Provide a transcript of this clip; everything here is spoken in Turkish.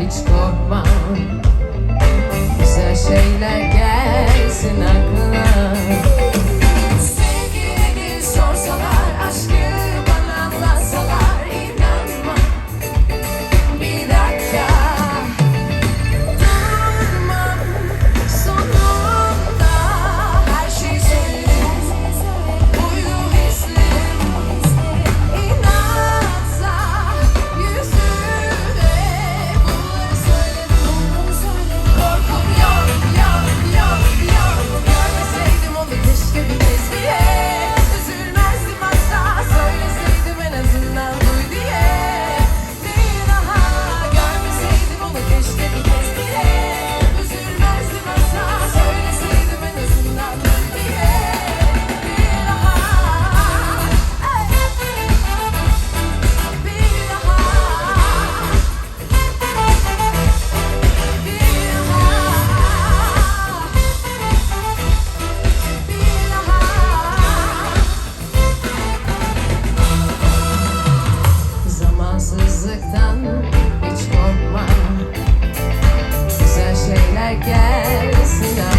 explored my hiç korkma. Güzel şeyler gelsin artık